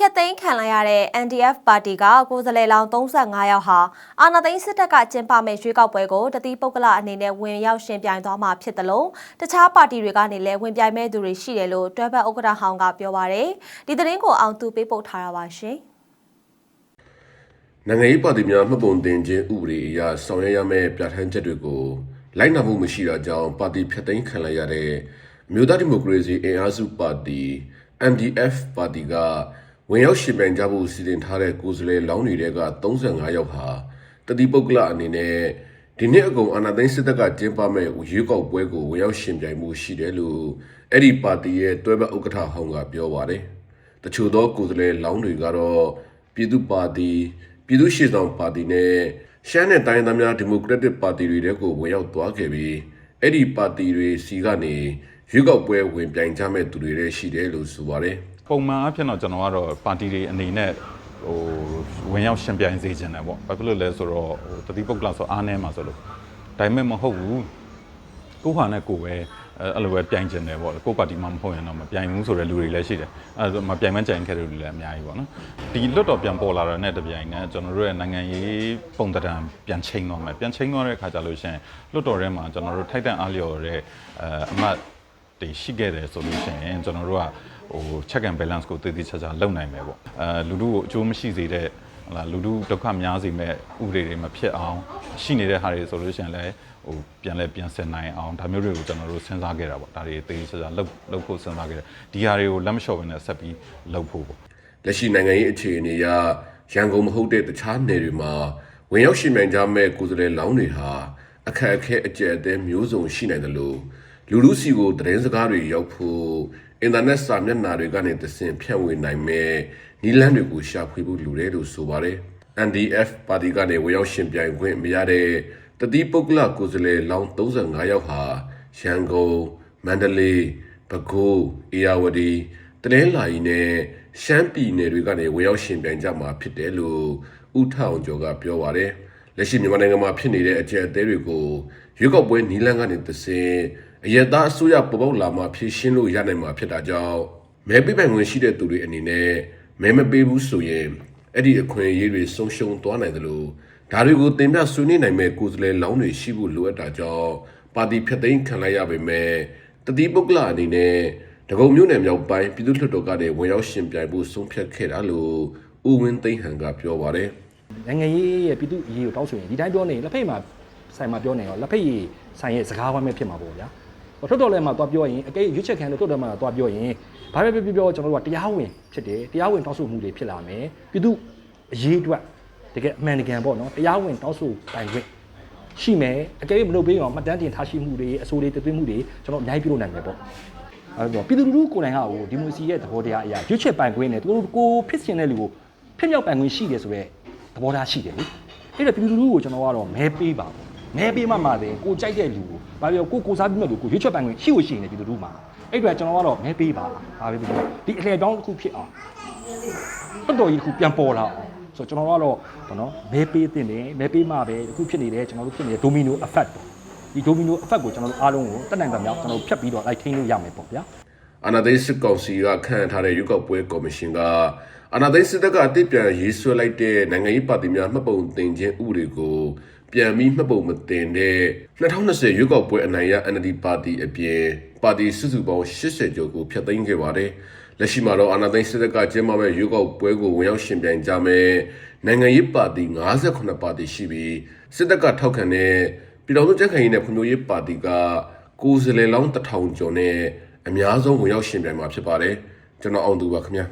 ဖျက်သိမ်းခံလိုက်ရတဲ့ NDF ပါတီကကိုယ်စားလှယ်လောင်း35ယောက်ဟာအာဏာသိမ်းစစ်တပ်ကကျင်းပမဲ့ရွေးကောက်ပွဲကိုတတိပုဂ္ဂလအနေနဲ့ဝင်ရောက်ရှင်ပြိုင်သွားမှာဖြစ်တယ်လို့တခြားပါတီတွေကနေလည်းဝင်ပြိုင်မဲ့သူတွေရှိတယ်လို့တွဲဘက်ဥက္ကဋ္ဌဟောင်းကပြောပါရယ်ဒီသတင်းကိုအောင်သူပေးပို့ထားတာပါရှင်နိုင်ငံရေးပါတီများမှတ်ပုံတင်ခြင်းဥပဒေအရဆောင်ရွက်ရမယ့်ပြဋ္ဌာန်းချက်တွေကိုလိုက်နာမှုမရှိတာကြောင့်ပါတီဖျက်သိမ်းခံလိုက်ရတဲ့အမျိုးသားဒီမိုကရေစီအင်အားစုပါတီ MDF ပါတီက ဝင်ရောက်ရှင်ပြိုင်ကြဖို့စီစဉ်ထားတဲ့ကိုယ်စားလှယ်လောင်းတွေက35ယောက်ဟာတတိပုဂ္ဂလအနေနဲ့ဒီနေ့အကုန်အာဏာသိမ်းစစ်တပ်ကကျင်းပမဲ့ရွေးကောက်ပွဲကိုဝင်ရောက်ရှင်ပြိုင်မှုရှိတယ်လို့အဲ့ဒီပါတီရဲ့တွဲဘက်ဥက္ကဋ္ဌဟောင်းကပြောပါတယ်။တချို့သောကိုယ်စားလှယ်လောင်းတွေကတော့ပြည်သူ့ပါတီပြည်သူ့ရှေ့ဆောင်ပါတီနဲ့ရှမ်းနဲ့တိုင်းသားများဒီမိုကရက်တစ်ပါတီတွေတဲကိုဝင်ရောက်သွားခဲ့ပြီးအဲ့ဒီပါတီတွေစီကနေ ရွေးကောက်ပွဲဝင်ပြိုင်ကြမဲ့သူတွေလည်းရှိတယ်လို့ဆိုပါတယ်ပုံမှန်အဖြစ်တော့ကျွန်တော်ကတော့ပါတီတွေအနေနဲ့ဟိုဝင်ရောက်ရှင်ပြိုင်စေချင်တယ်ပေါ့ဘာဖြစ်လို့လဲဆိုတော့ဟိုတတိပုဂ္ဂလဆိုအားနည်းမှာဆိုလို့ဒါပေမဲ့မဟုတ်ဘူးကိုယ့်ဟာနဲ့ကိုယ်ပဲအဲအဲ့လိုပဲပြိုင်ကျင်တယ်ပေါ့ကိုယ့်ပါတီမှမဟုတ်ရင်တော့မပြိုင်ဘူးဆိုတဲ့လူတွေလည်းရှိတယ်အဲဒါမပြိုင်မကြိုင်ခဲ့တဲ့လူတွေလည်းအများကြီးပေါ့နော်ဒီလွတ်တော်ပြန်ပေါ်လာတဲ့နဲ့တပြိုင်နဲ့ကျွန်တော်တို့ရဲ့နိုင်ငံရေးပုံသဏ္ဍာန်ပြန်ချိန်သွားမယ်ပြန်ချိန်သွားတဲ့အခါကျလို့ရှိရင်လွတ်တော်ထဲမှာကျွန်တော်တို့ထိုက်တန်အားလျော်တဲ့အဲအမတ် တွေရှိခဲ့တယ်ဆိုလို့ရှိရင်ကျွန်တော်တို့ကဟို check and balance ကိုတည်တည်ချာချာလုပ်နိုင်မယ်ပေါ့အဲလူလူကိုအကျိုးမရှိစေတဲ့ဟလာလူလူဒုက္ခများစေမဲ့ဥပဒေတွေမဖြစ်အောင်ရှိနေတဲ့ဟာတွေဆိုလို့ရှိရင်လည်းဟိုပြန်လဲပြန်ဆင်နိုင်အောင်ဒါမျိုးတွေကိုကျွန်တော်တို့စဉ်းစားခဲ့တာပေါ့ဒါတွေတည်တည်ချာချာလုပ်လုပ်ဖို့စဉ်းစားခဲ့တယ်ဒီဟာတွေကိုလက်မလျှော့ဘဲနဲ့ဆက်ပြီးလုပ်ဖို့ပေါ့လက်ရှိနိုင်ငံရေးအခြေအနေအရရန်ကုန်မဟုတ်တဲ့တခြားနယ်တွေမှာဝင်ရောက်ရှင်ပြိုင်ကြမဲ့ကိုယ်စားလှယ်လောင်းတွေဟာအခက်အခဲအကျယ်အသေးမျိုးစုံရှိနိုင်တယ်လို့ လူလူစီကိုသတင်းစကားတွေရောက်ဖို့အင်တာနက်စာမျက်နှာတွေကနေသင်ဖြန့်ဝေနိုင်မဲ့နီလန်းတွေကိုရှာဖွေဖို့လူတယ်လို့ဆိုပါတယ် NDF ပါတီကနေဝင်ရောက်ရှင်ပြိုင်ခွင့်မရတဲ့တတိပုဂ္ဂလကိုယ်စားလှယ်လောင်း35ယောက်ဟာရန်ကုန်မန္တလေးပဲခူးအေရဝတီတနင်္လာရီနဲ့ရှမ်းပြည်နယ်တွေကနေဝင်ရောက်ရှင်ပြိုင်ကြမှာဖြစ်တယ်လို့ဦးထောင်ကျော်ကပြောပါတယ် လက်ရှိမြန်မာနိုင်ငံမှာဖြစ်နေတဲ့အကြက်အသေးတွေကိုရွေးကောက်ပွဲနီလန်းကနေသစဉ်အယက်သားအစိုးရပေါ်ပေါက်လာမှဖြည့်ရှင်းလို့ရနိုင်မှာဖြစ်တာကြောင့်မဲပေးပိုင်ခွင့်ရှိတဲ့သူတွေအနေနဲ့မဲမပေးဘူးဆိုရင်အဲ့ဒီအခွင့်အရေးတွေဆုံးရှုံးသွားနိုင်တယ်လို့ဒါတွေကိုတင်ပြဆွေးနွေးနိုင်မဲ့ကိုယ်စားလှယ်လောင်းတွေရှိဖို့လိုအပ်တာကြောင့်ပါတီဖျက်သိမ်းခံလိုက်ရပေမဲ့တတိပုဂ္ဂလအနေနဲ့ဒဂုံမျိုးနယ်မြောက်ပိုင်းပြည်သူ့လွှတ်တော်ကနေဝင်ရောက်ရှင်ပြိုင်ဖို့ဆုံးဖြတ်ခဲ့တာလို့ဦးဝင်းသိန်းဟန်ကပြောပါတယ် နိုင်ငံရေးရဲ့ပြည်သူအရေးကိုတောင်းဆိုရင်ဒီတိုင်းပြောနေရင်လက်ဖိတ်မှာဆိုင်မှာပြောနေရောလက်ဖိတ်ဆိုင်ရဲ့စကားဝမ်းပဲဖြစ်မှာပေါ့ဗျာဟိုထုတ်တော်လဲမှာသွားပြောရင်အကဲရွတ်ချက်ခံလို့ထုတ်တော်မှာသွားပြောရင်ဘာပဲပြောပြောကျွန်တော်တို့ကတရားဝင်ဖြစ်တယ်တရားဝင်တောင်းဆိုမှုတွေဖြစ်လာမယ်ပြည်သူအရေးအတွက်တကယ်အမှန်တကယ်ပေါ့နော်တရားဝင်တောင်းဆိုတိုင်ခွင့်ရှိမယ်အကယ်၍မလုပ်ပေးအောင်မှတ်တမ်းတင်ထားရှိမှုတွေအဆိုတွေတသွင်းမှုတွေကျွန်တော်အများကြီးပြုလုပ်နိုင်မယ်ပေါ့အဲ့တော့ပြည်သူလူထုကိုယ်တိုင်ကဟိုဒီမိုစီရဲ့သဘောတရားအရာရွတ်ချက်ပိုင်ခွင့်နဲ့သူတို့ကိုဖြစ်စင်တဲ့လူကိုဖြစ်မြောက်ပိုင်ခွင့်ရှိတယ်ဆိုတော့ သဘောထားရှိတယ်လေအဲ့တော့ပြည်သူလူထုကိုကျွန်တော်ကတော့မဲပေးပါမဲပေးမှမှပဲကိုကြိုက်တဲ့လူကိုဘာပြောကိုကိုစားပြီးမဲ့လူကိုရွတ်ချက်ပိုင်ခွင့်ရှိလို့ရှိရင်လည်းပြည်သူလူထုမှာအဲ့တော့ကျွန်တော်ကတော့မဲပေးပါဘာပဲပြောဒီအလှည့်ပြောင်းတစ်ခုဖြစ်အောင်တော်တော်ကြီးတစ်ခုပြန်ပေါ်လာအောင်ဆိုတော့ကျွန်တော်ကတော့ဗောနော်မဲပေးတင်တယ်မဲပေးမှပဲအခုဖြစ်နေတယ်ကျွန်တော်တို့ဖြစ်နေတဲ့ domino effect ပေါ့ဒီ domino effect ကိုကျွန်တော်တို့အားလုံးကိုတက်နိုင်ကြမြောက်ကျွန်တော်တို့ဖြတ်ပြီးတော့လိုက်ထိန်းလို့ရမယ်ပေါ့ဗျာ အာနာသိန်းစစ်ကောင်စီကခန့်ထားတဲ့ရွေးကောက်ပွဲကော်မရှင်ကအာနာသိန်းစစ်တပ်ကအတိတ်ပြန်ရေးဆွဲလိုက်တဲ့နိုင်ငံရေးပါတီများမှတ်ပုံတင်ခြင်းဥပဒေကိုပြန်ပြီးမှတ်ပုံမတင်တဲ့2020ရွေးကောက်ပွဲအနိုင်ရ NLD ပါတီအပြင်ပါတီစုစုပေါင်း80ကျော်ကိုဖျက်သိမ်းခဲ့ပါတယ်လက်ရှိမှာတော့အာနာသိန်းစစ်တပ်ကကျင်းပမဲ့ရွေးကောက်ပွဲကိုဝင်ရောက်ရှင်ပြိုင်ကြမဲ့နိုင်ငံရေးပါတီ58ပါတီရှိပြီးစစ်တပ်ကထောက်ခံတဲ့ပြည်တော်စုကြံ့ခိုင်ရေးနဲ့ဖွံ့ဖြိုးရေးပါတီကကိုယ်စားလှယ်လောင်း1000ကျော်နဲ့ အများဆုံးဝင်ရောက်ရှင်ပြိုင်မှာဖြစ်ပါတယ်ကျွန်တော်အောင်သူပါခင်ဗျာ